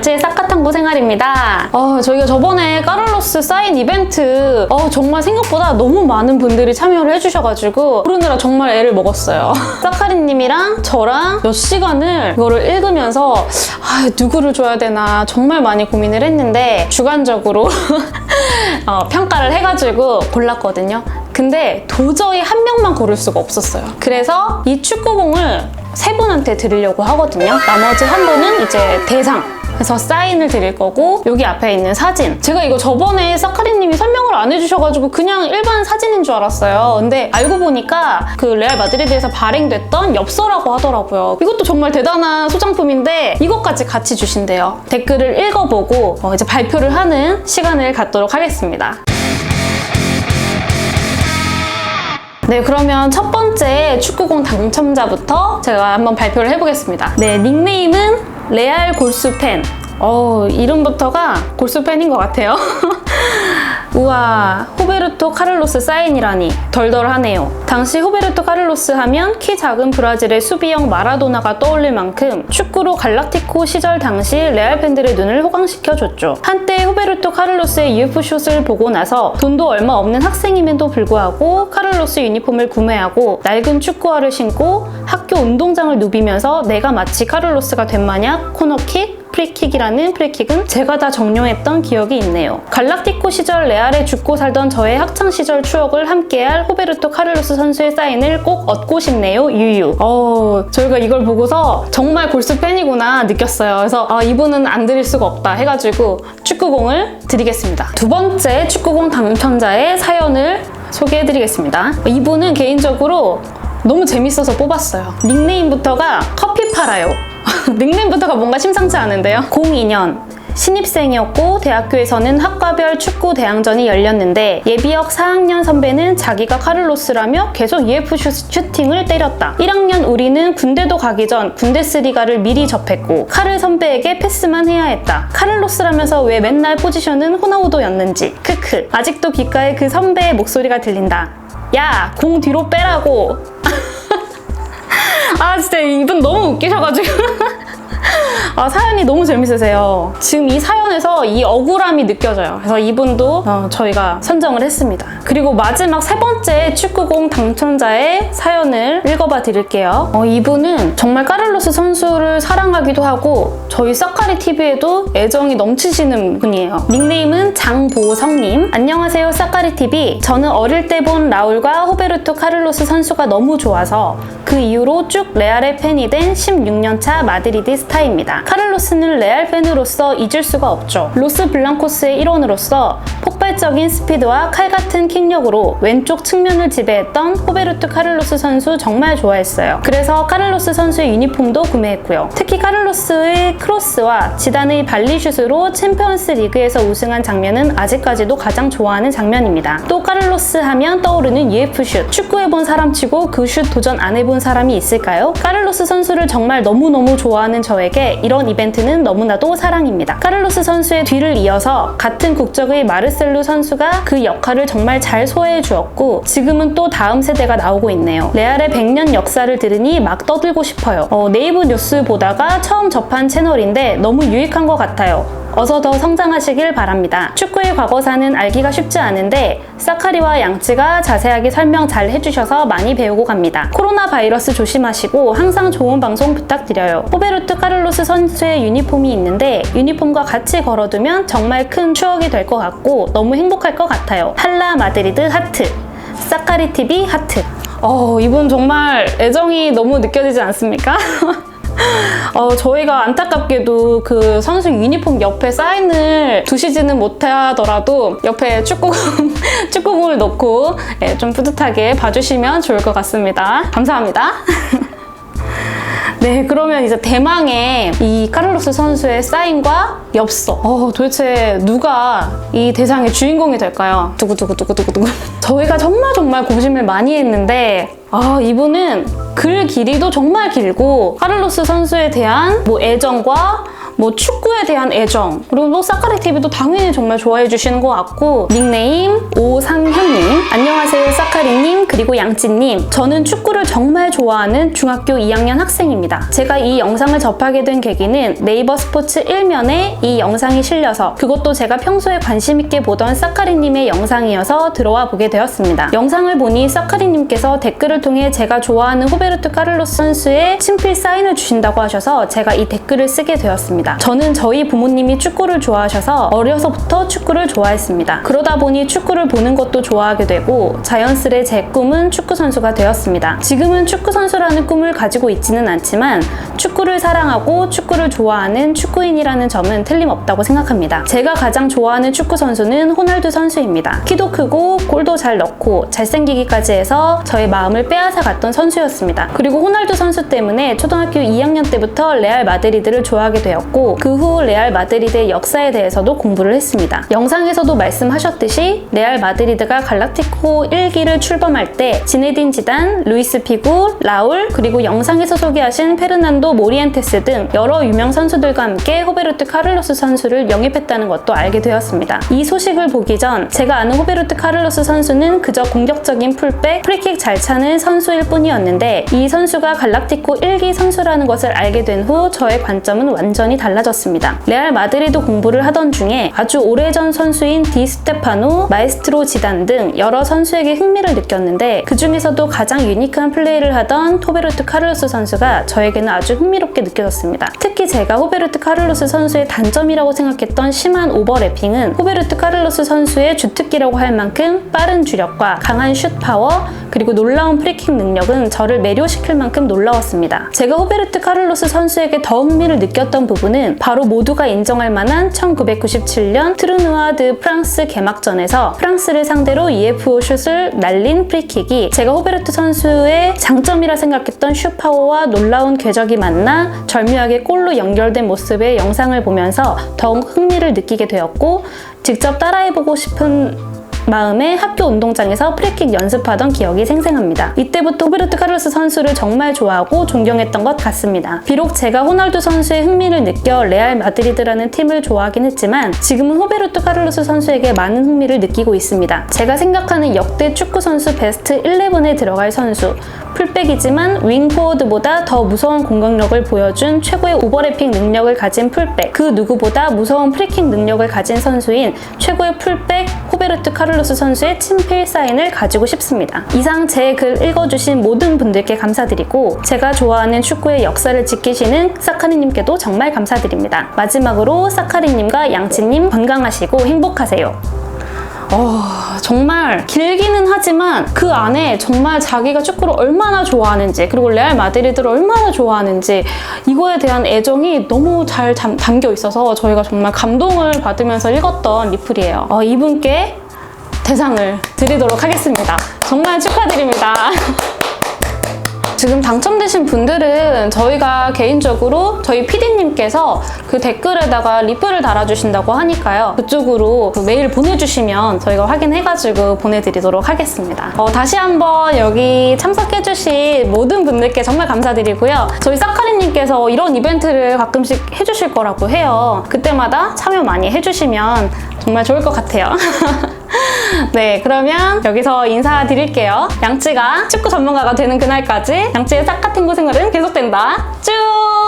양치의 싹가탕구 생활입니다. 어, 저희가 저번에 까를로스 사인 이벤트 어, 정말 생각보다 너무 많은 분들이 참여를 해주셔가지고 부르느라 정말 애를 먹었어요. 사카리님이랑 저랑 몇 시간을 이거를 읽으면서 아, 누구를 줘야 되나 정말 많이 고민을 했는데 주관적으로 어, 평가를 해가지고 골랐거든요. 근데 도저히 한 명만 고를 수가 없었어요. 그래서 이 축구공을 세 분한테 드리려고 하거든요. 나머지 한 분은 이제 대상. 그래서 사인을 드릴 거고 여기 앞에 있는 사진. 제가 이거 저번에 사카리님이 설명을 안 해주셔가지고 그냥 일반 사진인 줄 알았어요. 근데 알고 보니까 그 레알 마드리드에서 발행됐던 엽서라고 하더라고요. 이것도 정말 대단한 소장품인데 이것까지 같이 주신대요. 댓글을 읽어보고 어, 이제 발표를 하는 시간을 갖도록 하겠습니다. 네, 그러면 첫 번째 축구공 당첨자부터 제가 한번 발표를 해보겠습니다. 네, 닉네임은 레알 골수 팬. 어, 이름부터가 골수팬인 것 같아요. 우와, 호베르토 카를로스 사인이라니 덜덜하네요. 당시 호베르토 카를로스 하면 키 작은 브라질의 수비형 마라도나가 떠올릴 만큼 축구로 갈락티코 시절 당시 레알 팬들의 눈을 호강시켜줬죠. 한때 호베르토 카를로스의 UF슛을 보고 나서 돈도 얼마 없는 학생임에도 불구하고 카를로스 유니폼을 구매하고 낡은 축구화를 신고 학교 운동장을 누비면서 내가 마치 카를로스가 된 마냥 코너킥, 프리킥이라는 프리킥은 제가 다 정용했던 기억이 있네요. 갈락티코 시절 레알에 죽고 살던 저의 학창 시절 추억을 함께할 호베르토 카를로스 선수의 사인을 꼭 얻고 싶네요. 유유. 어, 저희가 이걸 보고서 정말 골수 팬이구나 느꼈어요. 그래서 아, 이분은 안 드릴 수가 없다 해가지고 축구공을 드리겠습니다. 두 번째 축구공 당첨자의 사연을 소개해드리겠습니다. 이분은 개인적으로 너무 재밌어서 뽑았어요. 닉네임부터가 커피 팔아요. 닉네임부터가 뭔가 심상치 않은데요. 02년 신입생이었고 대학교에서는 학과별 축구 대항전이 열렸는데 예비역 4학년 선배는 자기가 카를로스라며 계속 EF 슈- 슈팅을 때렸다. 1학년 우리는 군대도 가기 전 군데스리가를 미리 접했고 카를 선배에게 패스만 해야 했다. 카를로스라면서 왜 맨날 포지션은 호나우도였는지. 크크. 아직도 귓가에 그 선배의 목소리가 들린다. 야, 공 뒤로 빼라고. 아 진짜 이분 너무 웃기셔가지고. 아 사연이 너무 재밌으세요. 지금 이 사연에서 이 억울함이 느껴져요. 그래서 이분도 어, 저희가 선정을 했습니다. 그리고 마지막 세 번째 축구공 당첨자의 사연을 읽어봐 드릴게요. 어, 이분은 정말 까를로스 선수를 사랑하기도 하고 저희 서카리 TV에도 애정이 넘치시는 분이에요. 닉네임은 장보성님. 안녕하세요 사카리 TV 저는 어릴 때 본 라울과 호베르토 카를로스 선수가 너무 좋아서 그 이후로 쭉 레알의 팬이 된 16년차 마드리드 스타입니다. 카를로스는 레알 팬으로서 잊을 수가 없죠. 로스 블랑코스의 일원으로서 폭발적인 스피드와 칼 같은 킥력으로 왼쪽 측면을 지배했던 호베르토 카를로스 선수 정말 좋아했어요. 그래서 카를로스 선수의 유니폼도 구매했고요. 특히 카를로스의 크로스와 지단의 발리슛으로 챔피언스 리그에서 우승한 장면은 아직까지도 가장 좋아하는 장면입니다. 또 카를로스 하면 떠오르는 UF슛. 축구해본 사람 치고 그 슛 도전 안 해본 사람이 있을까요? 카를로스 선수를 정말 너무너무 좋아하는 저에게 이런 이벤트는 너무나도 사랑입니다. 카를로스 선수의 뒤를 이어서 같은 국적의 마르셀루 선수가 그 역할을 정말 잘 소화해 주었고 지금은 또 다음 세대가 나오고 있네요. 레알의 100년 역사를 들으니 막 떠들고 싶어요. 어, 네이버 뉴스 보다가 처음 접한 채널인데 너무 유익한 것 같아요. 어서 더 성장하시길 바랍니다. 축구의 과거사는 알기가 쉽지 않은데 사카리와 양치가 자세하게 설명 잘 해주셔서 많이 배우고 갑니다. 코로나 바이러스 조심하시고 항상 좋은 방송 부탁드려요. 호베르트 카를로스 선수의 유니폼이 있는데 유니폼과 같이 걸어두면 정말 큰 추억이 될 것 같고 너무 행복할 것 같아요. 할라 마드리드 하트, 사카리 TV 하트. 어, 이분 정말 애정이 너무 느껴지지 않습니까? 어, 저희가 안타깝게도 그 선수 유니폼 옆에 사인을 두시지는 못하더라도 옆에 축구공, 축구공을 놓고 예, 좀 뿌듯하게 봐주시면 좋을 것 같습니다. 감사합니다. 네, 그러면 이제 대망의 이 카를로스 선수의 사인과 엽서. 어, 도대체 누가 이 대상의 주인공이 될까요? 두구두구두구두구두구. 저희가 정말 정말 고심을 많이 했는데, 아, 이분은 글 길이도 정말 길고, 카를로스 선수에 대한 뭐 애정과 뭐 축구에 대한 애정 그리고 뭐 사카리 TV도 당연히 정말 좋아해 주시는 것 같고 닉네임 오상현님 안녕하세요 사카리님 그리고 양찌님 저는 축구를 정말 좋아하는 중학교 2학년 학생입니다. 제가 이 영상을 접하게 된 계기는 네이버 스포츠 1면에 이 영상이 실려서 그것도 제가 평소에 관심 있게 보던 사카리님의 영상이어서 들어와 보게 되었습니다. 영상을 보니 사카리님께서 댓글을 통해 제가 좋아하는 호베르트 카를로스 선수의 친필 사인을 주신다고 하셔서 제가 이 댓글을 쓰게 되었습니다. 저는 저희 부모님이 축구를 좋아하셔서 어려서부터 축구를 좋아했습니다. 그러다 보니 축구를 보는 것도 좋아하게 되고 자연스레 제 꿈은 축구 선수가 되었습니다. 지금은 축구 선수라는 꿈을 가지고 있지는 않지만 축구를 사랑하고 축구를 좋아하는 축구인이라는 점은 틀림없다고 생각합니다. 제가 가장 좋아하는 축구 선수는 호날두 선수입니다. 키도 크고 골도 잘 넣고 잘생기기까지 해서 저의 마음을 빼앗아 갔던 선수였습니다. 그리고 호날두 선수 때문에 초등학교 2학년 때부터 레알 마드리드를 좋아하게 되었고 그 후 레알 마드리드의 역사에 대해서도 공부를 했습니다. 영상에서도 말씀하셨듯이 레알 마드리드가 갈락티코 1기를 출범할 때 지네딘 지단, 루이스 피구, 라울 그리고 영상에서 소개하신 페르난도 모리엔테스 등 여러 유명 선수들과 함께 호베르트 카를로스 선수를 영입했다는 것도 알게 되었습니다. 이 소식을 보기 전 제가 아는 호베르트 카를로스 선수는 그저 공격적인 풀백, 프리킥 잘 차는 선수일 뿐이었는데 이 선수가 갈락티코 1기 선수라는 것을 알게 된 후 저의 관점은 완전히 달 라졌습니다. 레알 마드리드 공부를 하던 중에 아주 오래전 선수인 디 스테파노, 마에스트로 지단 등 여러 선수에게 흥미를 느꼈는데 그 중에서도 가장 유니크한 플레이를 하던 호베르트 카를로스 선수가 저에게는 아주 흥미롭게 느껴졌습니다. 특히 제가 호베르트 카를로스 선수의 단점이라고 생각했던 심한 오버래핑은 호베르트 카를로스 선수의 주특기라고 할 만큼 빠른 주력과 강한 슛 파워 그리고 놀라운 프리킥 능력은 저를 매료시킬 만큼 놀라웠습니다. 제가 호베르트 카를로스 선수에게 더 흥미를 느꼈던 부분은 바로 모두가 인정할 만한 1997년 트르누아 드 프랑스 개막전에서 프랑스를 상대로 EFO 슛을 날린 프리킥이 제가 호베르트 선수의 장점이라 생각했던 슛 파워와 놀라운 궤적이 만나 절묘하게 골로 연결된 모습의 영상을 보면서 더욱 흥미를 느끼게 되었고 직접 따라해보고 싶은 마음에 학교 운동장에서 프리킥 연습하던 기억이 생생합니다. 이때부터 호베르트 카를로스 선수를 정말 좋아하고 존경했던 것 같습니다. 비록 제가 호날두 선수의 흥미를 느껴 레알 마드리드라는 팀을 좋아하긴 했지만 지금은 호베르트 카를로스 선수에게 많은 흥미를 느끼고 있습니다. 제가 생각하는 역대 축구 선수 베스트 11에 들어갈 선수 풀백이지만 윙포워드보다 더 무서운 공격력을 보여준 최고의 오버래핑 능력을 가진 풀백 그 누구보다 무서운 프리킥 능력을 가진 선수인 최고의 풀백 호베르트 카를로스 선수의 친필 사인을 가지고 싶습니다. 이상 제 글 읽어주신 모든 분들께 감사드리고 제가 좋아하는 축구의 역사를 지키시는 사카리님께도 정말 감사드립니다. 마지막으로 사카리님과 양치님 건강하시고 행복하세요. 어, 정말 길기는 하지만 그 안에 정말 자기가 축구를 얼마나 좋아하는지 그리고 레알 마드리드를 얼마나 좋아하는지 이거에 대한 애정이 너무 잘 담, 담겨 있어서 저희가 정말 감동을 받으면서 읽었던 리플이에요. 어, 이분께 대상을 드리도록 하겠습니다. 정말 축하드립니다. 지금 당첨되신 분들은 저희가 개인적으로 저희 PD님께서 그 댓글에다가 리플을 달아주신다고 하니까요. 그쪽으로 그 메일 보내주시면 저희가 확인해가지고 보내드리도록 하겠습니다. 어, 다시 한번 여기 참석해주신 모든 분들께 정말 감사드리고요. 저희 사카리님께서 이런 이벤트를 가끔씩 해주실 거라고 해요. 그때마다 참여 많이 해주시면 정말 좋을 것 같아요. 네, 그러면 여기서 인사드릴게요. 양찌가 축구 전문가가 되는 그날까지 양찌의 싹 같은 고생활은 계속된다. 쭉!